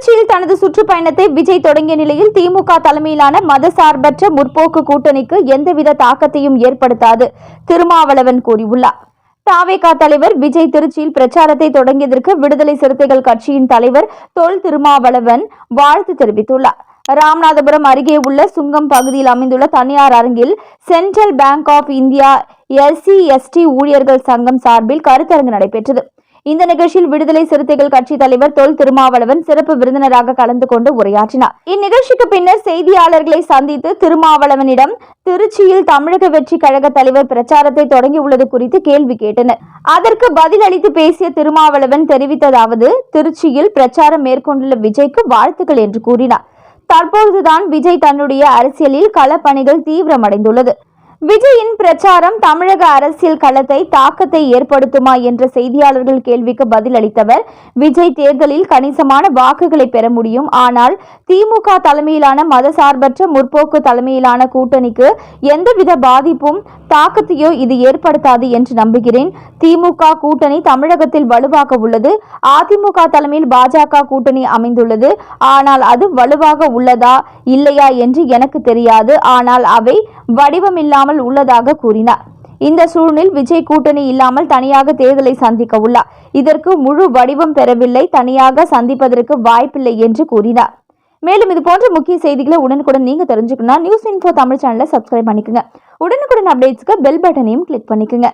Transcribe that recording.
திருச்சியில் தனது சுற்றுப்பயணத்தை விஜய் தொடங்கிய நிலையில் திமுக தலைமையிலான மதசார்பற்ற முற்போக்கு கூட்டணிக்கு எந்தவித தாக்கத்தையும் ஏற்படுத்தாது திருமாவளவன் கூறியுள்ளார். தாவேகா தலைவர் விஜய் திருச்சியில் பிரச்சாரத்தை தொடங்கியதற்கு விடுதலை சிறுத்தைகள் கட்சியின் தலைவர் தொல் திருமாவளவன் வாழ்த்து தெரிவித்துள்ளார். ராமநாதபுரம் அருகே உள்ள சுங்கம் பகுதியில் அமைந்துள்ள தனியார் அரங்கில் Central Bank of India SC ST ஊழியர்கள் சங்கம் சார்பில் கருத்தரங்கு நடைபெற்றது. இந்த நிகழ்ச்சியில் விடுதலை சிறுத்தைகள் கட்சி தலைவர் தொல் திருமாவளவன் சிறப்பு விருந்தினராக கலந்து கொண்டு உரையாற்றினார். இந்நிகழ்ச்சிக்கு பின்னர் செய்தியாளர்களை சந்தித்து திருமாவளவனிடம் திருச்சியில் தமிழக வெற்றி கழக தலைவர் பிரச்சாரத்தை தொடங்கியுள்ளது குறித்து கேள்வி கேட்டனர். அதற்கு பதிலளித்து பேசிய திருமாவளவன் தெரிவித்ததாவது திருச்சியில் பிரச்சாரம் மேற்கொண்டுள்ள விஜய்க்கு வாழ்த்துக்கள் என்று கூறினார். தற்பொழுதுதான் விஜய் தன்னுடைய அரசியலில் களப்பணிகள் தீவிரமடைந்துள்ளது. விஜயின் பிரச்சாரம் தமிழக அரசியல் களத்தை தாக்கத்தை ஏற்படுத்துமா என்ற செய்தியாளர்கள் கேள்விக்கு பதிலளித்தவர் விஜய் தேர்தலில் கணிசமான வாக்குகளை பெற முடியும். ஆனால் திமுக தலைமையிலான மதசார்பற்ற முற்போக்கு தலைமையிலான கூட்டணிக்கு எந்தவித பாதிப்பும் தாக்கத்தையோ இது ஏற்படுத்தாது என்று நம்புகிறேன். திமுக கூட்டணி தமிழகத்தில் வலுவாக உள்ளது. அதிமுக தலைமையில் பாஜக கூட்டணி அமைந்துள்ளது. ஆனால் அது வலுவாக உள்ளதா இல்லையா என்று எனக்கு தெரியாது. ஆனால் அவை வடிவமில்லாமல் உள்ளதாக கூறினார். இந்த சூழலில் விஜய் கூட்டணி இல்லாமல் தனியாக தேர்தலை சந்திக்க உள்ளார். இதற்கு முழு வடிவம் பெறவில்லை. தனியாக சந்திப்பதற்கு வாய்ப்பில்லை என்று கூறினார். மேலும் இது போன்ற முக்கிய செய்திகளை உடனுக்குடன் நீங்க தெரிஞ்சுக்கணும்னா நியூஸ் இன்ஃபோ தமிழ் சேனலை சப்ஸ்கிரைப் பண்ணிக்கோங்க. உடனுக்குடன் அப்டேட்ஸ்க்கு பெல் பட்டனையும் கிளிக் பண்ணிக்கோங்க.